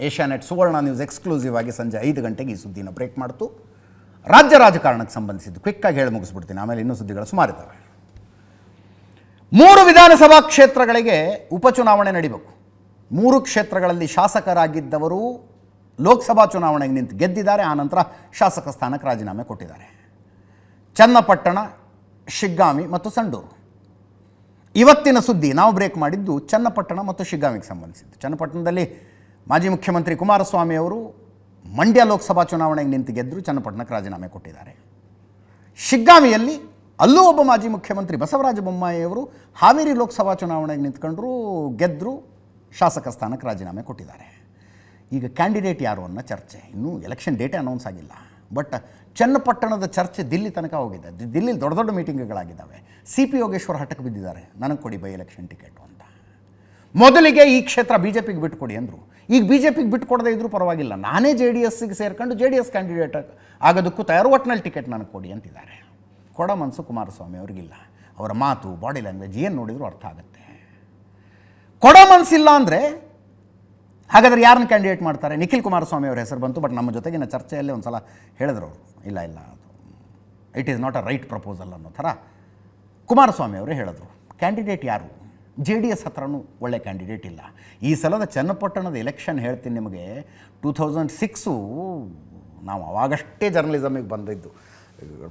Asianet ಸುವರ್ಣ news exclusive ಆಗಿ ಸಂಜೆ ಐದು ಗಂಟೆಗೆ ಈ ಸುದ್ದಿನ ಬ್ರೇಕ್ ಮಾಡ್ತು. ರಾಜ್ಯ ರಾಜಕಾರಣಕ್ಕೆ ಸಂಬಂಧಿಸಿದ್ದು ಕ್ವಿಕ್ಕಾಗಿ ಹೇಳಿ ಮುಗಿಸ್ಬಿಡ್ತೀನಿ. ಆಮೇಲೆ ಇನ್ನೂ ಸುದ್ದಿಗಳು ಸುಮಾರಿದ್ದಾವೆ ಮೂರು ವಿಧಾನಸಭಾ ಕ್ಷೇತ್ರಗಳಿಗೆ ಉಪಚುನಾವಣೆ ನಡಿಬೇಕು. ಮೂರು ಕ್ಷೇತ್ರಗಳಲ್ಲಿ ಶಾಸಕರಾಗಿದ್ದವರು ಲೋಕಸಭಾ ಚುನಾವಣೆಗೆ ನಿಂತು ಗೆದ್ದಿದ್ದಾರೆ. ಆನಂತರ ಶಾಸಕ ಸ್ಥಾನಕ್ಕೆ ರಾಜೀನಾಮೆ ಕೊಟ್ಟಿದ್ದಾರೆ. ಚನ್ನಪಟ್ಟಣ, ಶಿಗ್ಗಾಮಿ ಮತ್ತು ಸಂಡೂರು. ಇವತ್ತಿನ ಸುದ್ದಿ ನಾವು ಬ್ರೇಕ್ ಮಾಡಿದ್ದು ಚನ್ನಪಟ್ಟಣ ಮತ್ತು ಶಿಗ್ಗಾಮಿಗೆ ಸಂಬಂಧಿಸಿದ್ದು. ಚನ್ನಪಟ್ಟಣದಲ್ಲಿ ಮಾಜಿ ಮುಖ್ಯಮಂತ್ರಿ ಕುಮಾರಸ್ವಾಮಿ ಅವರು ಮಂಡ್ಯ ಲೋಕಸಭಾ ಚುನಾವಣೆಗೆ ನಿಂತು ಗೆದ್ದರು ಚನ್ನಪಟ್ಟಣಕ್ಕೆ ರಾಜೀನಾಮೆ ಕೊಟ್ಟಿದ್ದಾರೆ. ಶಿಗ್ಗಾಮಿಯಲ್ಲಿ ಅಲ್ಲೂ ಒಬ್ಬ ಮಾಜಿ ಮುಖ್ಯಮಂತ್ರಿ ಬಸವರಾಜ ಬೊಮ್ಮಾಯಿಯವರು ಹಾವೇರಿ ಲೋಕಸಭಾ ಚುನಾವಣೆಗೆ ನಿಂತ್ಕೊಂಡ್ರು ಗೆದ್ದರು ಶಾಸಕ ಸ್ಥಾನಕ್ಕೆ ರಾಜೀನಾಮೆ ಕೊಟ್ಟಿದ್ದಾರೆ. ಈಗ ಕ್ಯಾಂಡಿಡೇಟ್ ಯಾರು ಅನ್ನೋ ಚರ್ಚೆ. ಇನ್ನೂ ಎಲೆಕ್ಷನ್ ಡೇಟೇ ಅನೌನ್ಸ್ ಆಗಿಲ್ಲ. ಬಟ್ ಚನ್ನಪಟ್ಟಣದ ಚರ್ಚೆ ದಿಲ್ಲಿ ತನಕ ಹೋಗಿದೆ. ದಿ- ದಿಲ್ಲಿಲಿ ದೊಡ್ಡ ದೊಡ್ಡ ಮೀಟಿಂಗ್ಗಳಾಗಿದ್ದಾವೆ. ಸಿ ಪಿ ಯೋಗೇಶ್ವರ್ ಹಠಕ್ಕೆ ಬಿದ್ದಿದ್ದಾರೆ. ನನಗೆ ಕೊಡಿ ಬೈ ಎಲೆಕ್ಷನ್ ಟಿಕೆಟು ಅಂತ. ಮೊದಲಿಗೆ ಈ ಕ್ಷೇತ್ರ ಬಿ ಜೆ ಪಿಗೆ ಬಿಟ್ಕೊಡಿ ಅಂದರು. ಈಗ ಬಿ ಜೆ ಪಿಗೆ ಬಿಟ್ಕೊಡದೇ ಇದ್ರೂ ಪರವಾಗಿಲ್ಲ. ನಾನೇ ಜೆ ಡಿ ಎಸ್ಸಿಗೆ ಸೇರ್ಕೊಂಡು ಜೆ ಡಿ ಎಸ್ ಕ್ಯಾಂಡಿಡೇಟ್ ಆಗೋದಕ್ಕೂ ತಯಾರು ಒಟ್ಟಿನಲ್ಲಿ ಟಿಕೆಟ್ ನನಗೆ ಕೊಡಿ ಅಂತಿದ್ದಾರೆ. ಕೊಡ ಮನಸ್ಸು ಕುಮಾರಸ್ವಾಮಿ ಅವ್ರಿಗಿಲ್ಲ. ಅವರ ಮಾತು ಬಾಡಿ ಲ್ಯಾಂಗ್ವೇಜ್ ಏನು ನೋಡಿದರೂ ಅರ್ಥ ಆಗುತ್ತೆ. ಕೊಡ ಮನಸ್ಸಿಲ್ಲ ಅಂದರೆ ಹಾಗಾದರೆ ಯಾರನ್ನ ಕ್ಯಾಂಡಿಡೇಟ್ ಮಾಡ್ತಾರೆ? ನಿಖಿಲ್ ಕುಮಾರಸ್ವಾಮಿ ಅವರ ಹೆಸರು ಬಂತು ಬಟ್ ನಮ್ಮ ಜೊತೆಗಿನ ಚರ್ಚೆಯಲ್ಲಿ ಒಂದು ಸಲ ಹೇಳಿದ್ರು ಅವರು. ಇಲ್ಲ ಇಲ್ಲ it is not a right proposal ಅನ್ನೋ ಥರ ಕುಮಾರಸ್ವಾಮಿ ಅವರೇ ಹೇಳಿದ್ರು. ಕ್ಯಾಂಡಿಡೇಟ್ ಯಾರು? ಜೆ ಡಿ ಎಸ್ ಹತ್ರನೂ ಒಳ್ಳೆ ಕ್ಯಾಂಡಿಡೇಟ್ ಇಲ್ಲ. ಈ ಸಲದ ಚನ್ನಪಟ್ಟಣದ ಎಲೆಕ್ಷನ್ ಹೇಳ್ತೀನಿ ನಿಮಗೆ ಟೂ ತೌಸಂಡ್ ಸಿಕ್ಸು ನಾವು ಅವಾಗಷ್ಟೇ ಜರ್ನಲಿಸಮಿಗೆ ಬಂದಿದ್ದು.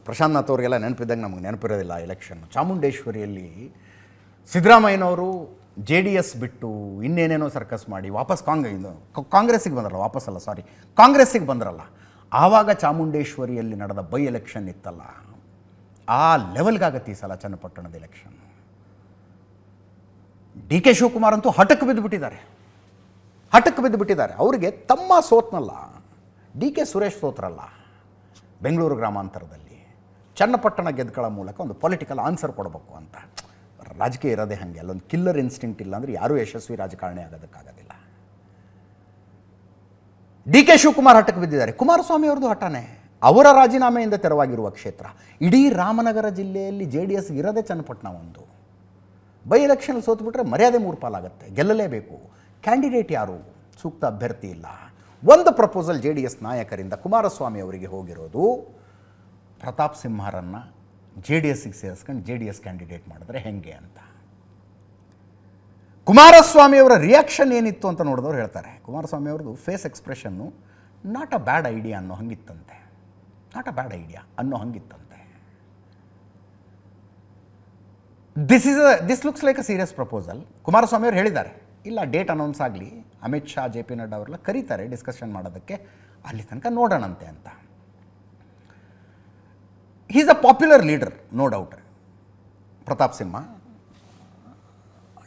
ಪ್ರಶಾಂತ್ ನಾಥ್ ಅವ್ರಿಗೆಲ್ಲ ನೆನಪಿದ್ದಾಗ ನಮಗೆ ನೆನಪಿರೋದಿಲ್ಲ ಎಲೆಕ್ಷನ್ ಚಾಮುಂಡೇಶ್ವರಿಯಲ್ಲಿ ಸಿದ್ದರಾಮಯ್ಯನವರು ಜೆ ಡಿ ಎಸ್ ಬಿಟ್ಟು ಇನ್ನೇನೇನೋ ಸರ್ಕಸ್ ಮಾಡಿ ವಾಪಸ್ ಕಾಂಗ್ ಕಾಂಗ್ರೆಸ್ಸಿಗೆ ಬಂದ್ರಲ್ಲ ವಾಪಸ್ ಅಲ್ಲ ಸಾರಿ ಕಾಂಗ್ರೆಸ್ಸಿಗೆ ಬಂದ್ರಲ್ಲ. ಆವಾಗ ಚಾಮುಂಡೇಶ್ವರಿಯಲ್ಲಿ ನಡೆದ ಬೈ ಎಲೆಕ್ಷನ್ ಇತ್ತಲ್ಲ, ಆ ಲೆವೆಲ್ಗಾಗತ್ತೆ ಈ ಸಲ ಚನ್ನಪಟ್ಟಣದ ಎಲೆಕ್ಷನ್ ಡಿ ಕೆ ಶಿವಕುಮಾರ್ ಅಂತೂ ಹಠಕ್ಕೆ ಬಿದ್ದುಬಿಟ್ಟಿದ್ದಾರೆ. ಹಠಕ್ಕೆ ಬಿದ್ದುಬಿಟ್ಟಿದ್ದಾರೆ. ಅವರಿಗೆ ತಮ್ಮ ಸೋತ್ನಲ್ಲ, ಡಿ ಕೆ ಸುರೇಶ್ ಸೋತ್ರಲ್ಲ, ಬೆಂಗಳೂರು ಗ್ರಾಮಾಂತರದಲ್ಲಿ ಚನ್ನಪಟ್ಟಣ ಗೆದ್ಕೊಳ್ಳೋ ಮೂಲಕ ಒಂದು ಪೊಲಿಟಿಕಲ್ ಆನ್ಸರ್ ಕೊಡಬೇಕು ಅಂತ. ರಾಜಕೀಯ ಇರೋದೇ ಹಾಗೆ, ಅಲ್ಲೊಂದು ಕಿಲ್ಲರ್ ಇನ್ಸ್ಟಿಂಕ್ಟ್ ಇಲ್ಲ ಅಂದರೆ ಯಾರೂ ಯಶಸ್ವಿ ರಾಜಕಾರಣಿ ಆಗೋದಕ್ಕಾಗೋದಿಲ್ಲ. ಡಿ ಕೆ ಶಿವಕುಮಾರ್ ಹಠಕ್ಕೆ ಬಿದ್ದಿದ್ದಾರೆ. ಕುಮಾರಸ್ವಾಮಿ ಅವ್ರದ್ದು ಹಠನೇ. ಅವರ ರಾಜೀನಾಮೆಯಿಂದ ತೆರವಾಗಿರುವ ಕ್ಷೇತ್ರ. ಇಡೀ ರಾಮನಗರ ಜಿಲ್ಲೆಯಲ್ಲಿ ಜೆ ಡಿ ಎಸ್ ಇರದೇ ಚನ್ನಪಟ್ಟಣ ಒಂದು. ಬೈ ಎಲೆಕ್ಷನ್ ಸೋತ್ಬಿಟ್ರೆ ಮರ್ಯಾದೆ ಮೂರು ಪಾಲಾಗುತ್ತೆ ಗೆಲ್ಲಲೇಬೇಕು. ಕ್ಯಾಂಡಿಡೇಟ್ ಯಾರು? ಸೂಕ್ತ ಅಭ್ಯರ್ಥಿ ಇಲ್ಲ. ಒಂದು ಪ್ರಪೋಸಲ್ ಜೆ ಡಿ ಎಸ್ ನಾಯಕರಿಂದ ಕುಮಾರಸ್ವಾಮಿ ಅವರಿಗೆ ಹೋಗಿರೋದು ಪ್ರತಾಪ್ ಸಿಂಹರನ್ನು ಜೆ ಡಿ ಎಸ್ಸಿಗೆ ಸೇರಿಸ್ಕೊಂಡು ಜೆ ಡಿ ಎಸ್ ಕ್ಯಾಂಡಿಡೇಟ್ ಮಾಡಿದ್ರೆ ಹೆಂಗೆ ಅಂತ. ಕುಮಾರಸ್ವಾಮಿ ಅವರ ರಿಯಾಕ್ಷನ್ ಏನಿತ್ತು ಅಂತ ನೋಡಿದವ್ರು ಹೇಳ್ತಾರೆ. ಕುಮಾರಸ್ವಾಮಿ ಅವ್ರದ್ದು face expression not a bad idea ಅನ್ನೋ ಹಂಗಿತ್ತಂತೆ. ನಾಟ್ ಅ ಬ್ಯಾಡ್ ಐಡಿಯಾ ಅನ್ನೋ ಹಂಗಿತ್ತಂತೆ. This is a this looks like a serious proposal Kumaraswamy ಅವರು ಹೇಳಿದ್ದಾರೆ. ಇಲ್ಲ ಡೇಟ್ ಅನೌನ್ಸ್ ಆಗಲಿ. ಅಮಿತ್ ಶಾ ಜೆ ಪಿ ನಡ್ಡಾ ಅವರೆಲ್ಲ ಕರೀತಾರೆ ಡಿಸ್ಕಷನ್ ಮಾಡೋದಕ್ಕೆ. ಅಲ್ಲಿ ತನಕ ನೋಡೋಣಂತೆ ಅಂತ. Is a popular leader no doubt Pratap Simha.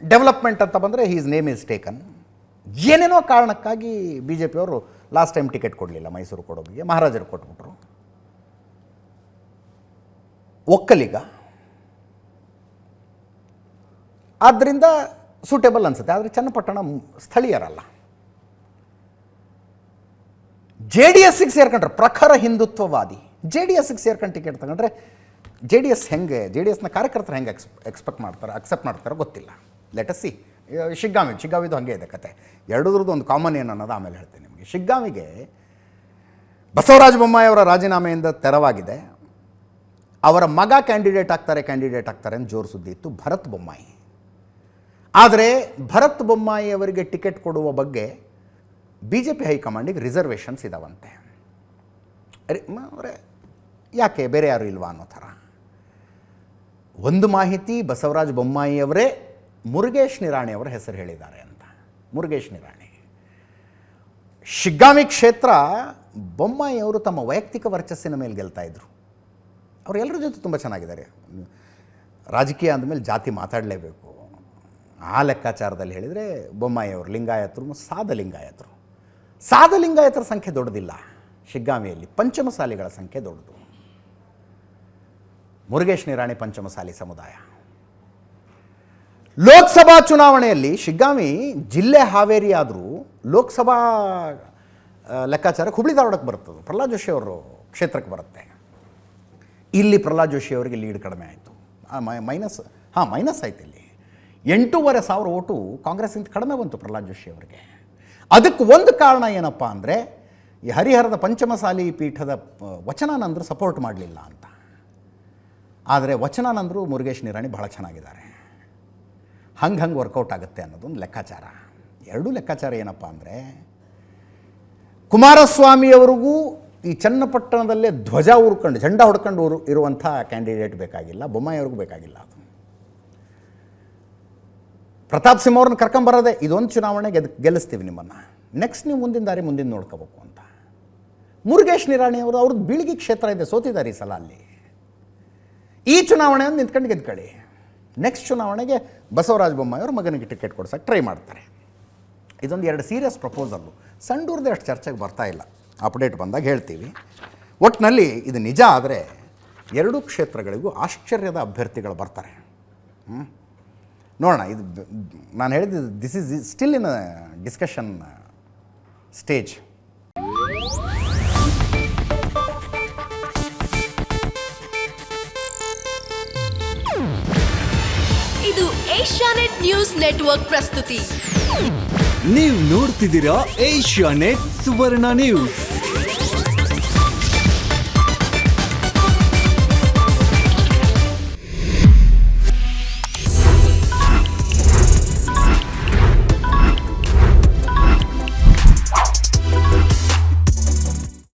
Development ಅಂತ ಬಂದರೆ ಹೀಸ್ ನೇಮ್ ಈಸ್ ಟೇಕನ್ ಏನೇನೋ ಕಾರಣಕ್ಕಾಗಿ ಬಿ ಜೆ ಪಿಯವರು ಲಾಸ್ಟ್ ಟೈಮ್ ಟಿಕೆಟ್ ಕೊಡಲಿಲ್ಲ ಮೈಸೂರು ಕೊಡೋಗಿಗೆ. ಮಹಾರಾಜರು ಕೊಟ್ಬಿಟ್ರು. ಒಕ್ಕಲಿಗ. ಆದ್ದರಿಂದ ಸೂಟೇಬಲ್ ಅನಿಸುತ್ತೆ. ಆದರೆ ಚನ್ನಪಟ್ಟಣ ಸ್ಥಳೀಯರಲ್ಲ. ಜೆ ಡಿ ಎಸ್ಸಿಗೆ ಸೇರ್ಕೊಂಡ್ರೆ ಪ್ರಖರ ಹಿಂದುತ್ವವಾದಿ. ಜೆ ಡಿ ಎಸ್ಸಿಗೆ ಸೇರ್ಕೊಂಡು ಟಿಕೆಟ್ ತಗೊಂಡ್ರೆ ಜೆ ಡಿ ಎಸ್ ಹೆಂಗೆ ಜೆ ಡಿ ಎಸ್ನ ಕಾರ್ಯಕರ್ತರು ಹೆಂಗೆ ಎಕ್ಸ್ ಎಕ್ಸ್ಪೆಕ್ಟ್ ಮಾಡ್ತಾರೆ ಅಕ್ಸೆಪ್ಟ್ ಮಾಡ್ತಾರೋ ಗೊತ್ತಿಲ್ಲ. ಲೆಟ್ ಅಸ್ ಸಿ ಶಿಗ್ಗಾಮಿ ಶಿಗ್ಗಾವಿದು ಹಾಗೆ ಇದೆ ಕತೆ. ಎರಡೂದ್ರದ್ದು ಒಂದು ಕಾಮನ್ ಏನು ಅನ್ನೋದು ಆಮೇಲೆ ಹೇಳ್ತೀನಿ ನಿಮಗೆ. ಶಿಗ್ಗಾವಿಗೆ ಬಸವರಾಜ ಬೊಮ್ಮಾಯಿ ಅವರ ರಾಜೀನಾಮೆಯಿಂದ ತೆರವಾಗಿದೆ. ಅವರ ಮಗ ಕ್ಯಾಂಡಿಡೇಟ್ ಆಗ್ತಾರೆ ಕ್ಯಾಂಡಿಡೇಟ್ ಆಗ್ತಾರೆ ಅಂತ ಜೋರು ಸುದ್ದಿ ಇತ್ತು. ಭರತ್ ಬೊಮ್ಮಾಯಿ. ಆದರೆ ಭರತ್ ಬೊಮ್ಮಾಯಿ ಅವರಿಗೆ ಟಿಕೆಟ್ ಕೊಡುವ ಬಗ್ಗೆ ಬಿ ಜೆ ಪಿ ಹೈಕಮಾಂಡಿಗೆ ರಿಸರ್ವೇಷನ್ಸ್ ಇದಾವಂತೆ. ಅವರೇ, ಯಾಕೆ ಬೇರೆ ಯಾರು ಇಲ್ವಾ ಅನ್ನೋ ಥರ. ಒಂದು ಮಾಹಿತಿ ಬಸವರಾಜ ಬೊಮ್ಮಾಯಿ ಅವರೇ, ಮುರುಗೇಶ್ ನಿರಾಣಿ ಅವರ ಹೆಸರು ಹೇಳಿದ್ದಾರೆ ಅಂತ. ಮುರುಗೇಶ್ ನಿರಾಣಿ. ಶಿಗ್ಗಾಮಿ ಕ್ಷೇತ್ರ, ಬೊಮ್ಮಾಯಿ ಅವರು ತಮ್ಮ ವೈಯಕ್ತಿಕ ವರ್ಚಸ್ಸಿನ ಮೇಲೆ ಗೆಲ್ತಾ ಇದ್ರು. ಅವರೆಲ್ಲರ ಜೊತೆ ತುಂಬ ಚೆನ್ನಾಗಿದ್ದಾರೆ. ರಾಜಕೀಯ ಅಂದಮೇಲೆ ಜಾತಿ ಮಾತಾಡಲೇಬೇಕು. ಆ ಲೆಕ್ಕಾಚಾರದಲ್ಲಿ ಹೇಳಿದರೆ ಬೊಮ್ಮಾಯಿಯವರು ಲಿಂಗಾಯತರು ಸಾದ ಲಿಂಗಾಯತರು ಸಾದ ಸಂಖ್ಯೆ ದೊಡ್ಡದಿಲ್ಲ. ಶಿಗ್ಗಾಮಿಯಲ್ಲಿ ಪಂಚಮಸಾಲಿಗಳ ಸಂಖ್ಯೆ ದೊಡ್ಡದು. ಮುರುಗೇಶ್ ನಿರಾಣಿ ಪಂಚಮಸಾಲಿ ಸಮುದಾಯ. ಲೋಕಸಭಾ ಚುನಾವಣೆಯಲ್ಲಿ ಶಿಗ್ಗಾಮಿ ಜಿಲ್ಲೆ ಹಾವೇರಿ ಆದರೂ ಲೋಕಸಭಾ ಲೆಕ್ಕಾಚಾರಕ್ಕೆ ಹುಬ್ಳಿ ಧಾರವಾಡಕ್ಕೆ ಬರ್ತದೆ ಪ್ರಹ್ಲಾದ್ ಜೋಶಿ ಅವರು ಕ್ಷೇತ್ರಕ್ಕೆ ಬರುತ್ತೆ. ಇಲ್ಲಿ ಪ್ರಹ್ಲಾದ್ ಜೋಶಿ ಅವರಿಗೆ ಲೀಡ್ ಕಡಿಮೆ ಆಯಿತು. ಮೈನಸ್ ಹಾಂ ಮೈನಸ್ ಆಯ್ತು ಇಲ್ಲಿ. ಎಂಟೂವರೆ ಸಾವಿರ ಓಟು ಕಾಂಗ್ರೆಸ್ಗಿಂತ ಕಡಿಮೆ ಬಂತು ಪ್ರಹ್ಲಾದ್ ಜೋಶಿ ಅವರಿಗೆ. ಅದಕ್ಕೆ ಒಂದು ಕಾರಣ ಏನಪ್ಪ ಅಂದರೆ, ಈ ಹರಿಹರದ ಪಂಚಮಸಾಲಿ ಪೀಠದ ವಚನಾನಂದರು ಸಪೋರ್ಟ್ ಮಾಡಲಿಲ್ಲ ಅಂತ. ಆದರೆ ವಚನಾನಂದರು ಮುರುಗೇಶ್ ನಿರಾಣಿ ಬಹಳ ಚೆನ್ನಾಗಿದ್ದಾರೆ. ಹಂಗೆ ಹಂಗೆ ವರ್ಕೌಟ್ ಆಗುತ್ತೆ ಅನ್ನೋದೊಂದು ಲೆಕ್ಕಾಚಾರ. ಎರಡೂ ಲೆಕ್ಕಾಚಾರ ಏನಪ್ಪ ಅಂದರೆ ಕುಮಾರಸ್ವಾಮಿಯವರಿಗೂ ಈ ಚನ್ನಪಟ್ಟಣದಲ್ಲೇ ಧ್ವಜ ಉರ್ಕೊಂಡು ಜಂಡ ಹೊಡ್ಕೊಂಡು ಇರುವಂಥ ಕ್ಯಾಂಡಿಡೇಟ್ ಬೇಕಾಗಿಲ್ಲ ಬೊಮ್ಮಾಯಿಯವ್ರಿಗೂ ಬೇಕಾಗಿಲ್ಲ ಅದು. ಪ್ರತಾಪ್ ಸಿಂಹ ಅವ್ರನ್ನ ಕರ್ಕೊಂಬರೋದೆ ಇದೊಂದು ಚುನಾವಣೆ ಗೆದ್, ಗೆಲ್ಲಿಸ್ತೀವಿ ನಿಮ್ಮನ್ನು. ನೆಕ್ಸ್ಟ್ ನೀವು ಮುಂದಿನ ದಾರಿ ಮುಂದಿನ ನೋಡ್ಕೋಬೇಕು ಅಂತ. ಮುರುಗೇಶ್ ನಿರಾಣಿ ಅವರು ಅವ್ರದ್ದು ಬೀಳಿಗೆ ಕ್ಷೇತ್ರ ಇದೆ, ಸೋತಿದ್ದಾರೆ ಈ ಸಲ ಅಲ್ಲಿ. ಈ ಚುನಾವಣೆಯನ್ನು ನಿಂತ್ಕೊಂಡು ಗೆದ್ಕೊಳ್ಳಿ. ನೆಕ್ಸ್ಟ್ ಚುನಾವಣೆಗೆ ಬಸವರಾಜ ಬೊಮ್ಮಾಯಿ ಅವ್ರ ಮಗನಿಗೆ ಟಿಕೆಟ್ ಕೊಡ್ಸೋಕ್ಕೆ ಟ್ರೈ ಮಾಡ್ತಾರೆ. ಇದೊಂದು ಎರಡು ಸೀರಿಯಸ್ ಪ್ರಪೋಸಲ್ಲು ಸಂಡೂರ್ದು ಅಷ್ಟು ಚರ್ಚೆಗೆ ಬರ್ತಾ ಇಲ್ಲ. ಅಪ್ಡೇಟ್ ಬಂದಾಗ ಹೇಳ್ತೀವಿ. ಒಟ್ಟಿನಲ್ಲಿ ಇದು ನಿಜ ಆದರೆ ಎರಡೂ ಕ್ಷೇತ್ರಗಳಿಗೂ ಆಶ್ಚರ್ಯದ ಅಭ್ಯರ್ಥಿಗಳು ಬರ್ತಾರೆ. ಹ್ಮ್? ನೋಡೋಣ ಇದು ನಾನು ಹೇಳಿದ್ದು this is still in discussion stage ಇದು ಏಷ್ಯಾನೆಟ್ ನ್ಯೂಸ್ ನೆಟ್ವರ್ಕ್ ಪ್ರಸ್ತುತಿ. ನೀವು ನೋಡ್ತಿದ್ದೀರಾ ಏಷ್ಯಾನೆಟ್ ಸುವರ್ಣ ನ್ಯೂಸ್.